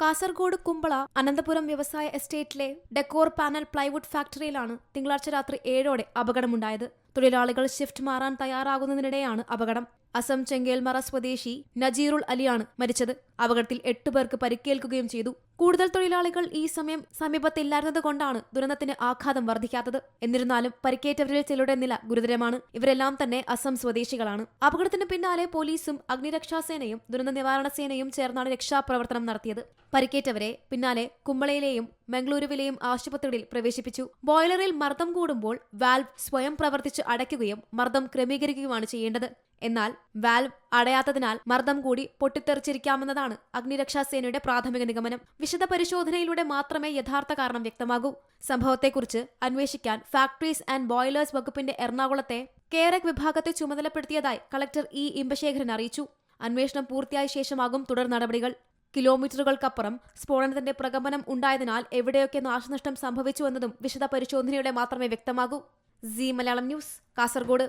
കാസർഗോഡ് കുമ്പള അനന്തപുരം വ്യവസായ എസ്റ്റേറ്റിലെ decor panel plywood ഫാക്ടറിയിലാണ് തിങ്കളാഴ്ച രാത്രി ഏഴോടെ അപകടമുണ്ടായത്. തൊഴിലാളികൾ ഷിഫ്റ്റ് മാറാൻ തയ്യാറാകുന്നതിനിടെയാണ് അപകടം. അസം ചെങ്കേൽമറ സ്വദേശി നജീറുൾ അലിയാണ് മരിച്ചത്. അപകടത്തിൽ എട്ട് പേർക്ക് പരിക്കേൽക്കുകയും ചെയ്തു. കൂടുതൽ തൊഴിലാളികൾ ഈ സമയം സമീപത്തില്ലായിരുന്നത് കൊണ്ടാണ് ദുരന്തത്തിന് ആഘാതം വർദ്ധിക്കാത്തത്. എന്നിരുന്നാലും പരിക്കേറ്റവരിൽ ചിലരുടെ നില ഗുരുതരമാണ്. ഇവരെല്ലാം തന്നെ അസം സ്വദേശികളാണ്. അപകടത്തിന് പിന്നാലെ പോലീസും അഗ്നിരക്ഷാസേനയും ദുരന്ത നിവാരണ സേനയും ചേർന്നാണ് രക്ഷാപ്രവർത്തനം നടത്തിയത്. പരിക്കേറ്റവരെ പിന്നാലെ കുമ്പളയിലെയും മംഗളൂരുവിലെയും ആശുപത്രികളിൽ പ്രവേശിപ്പിച്ചു. ബോയിലറിൽ മർദ്ദം കൂടുമ്പോൾ വാൽവ് സ്വയം പ്രവർത്തിച്ച് അടയ്ക്കുകയും മർദ്ദം ക്രമീകരിക്കുകയുമാണ് ചെയ്യേണ്ടത്. എന്നാൽ വാൽവ് അടയാത്തതിനാൽ മർദ്ദം കൂടി പൊട്ടിത്തെറിച്ചിരിക്കാമെന്നതാണ് അഗ്നിരക്ഷാസേനയുടെ പ്രാഥമിക നിഗമനം. വിശദ പരിശോധനയിലൂടെ മാത്രമേ യഥാർത്ഥ കാരണം വ്യക്തമാകൂ. സംഭവത്തെക്കുറിച്ച് അന്വേഷിക്കാൻ ഫാക്ടറീസ് ആൻഡ് ബോയിലേഴ്സ് വകുപ്പിന്റെ എറണാകുളത്തെ കേരക് വിഭാഗത്തെ ചുമതലപ്പെടുത്തിയതായി കളക്ടർ ഇ. ഇമ്പശേഖരൻ അറിയിച്ചു. അന്വേഷണം പൂർത്തിയായ ശേഷമാകും തുടർ നടപടികൾ. കിലോമീറ്ററുകൾക്കപ്പുറം സ്ഫോടനത്തിന്റെ പ്രകമ്പനം ഉണ്ടായതിനാൽ എവിടെയൊക്കെ നാശനഷ്ടം സംഭവിച്ചുവെന്നതും വിശദ പരിശോധനയുടെ മാത്രമേ വ്യക്തമാകൂ. C Malayalam news Kasaragod.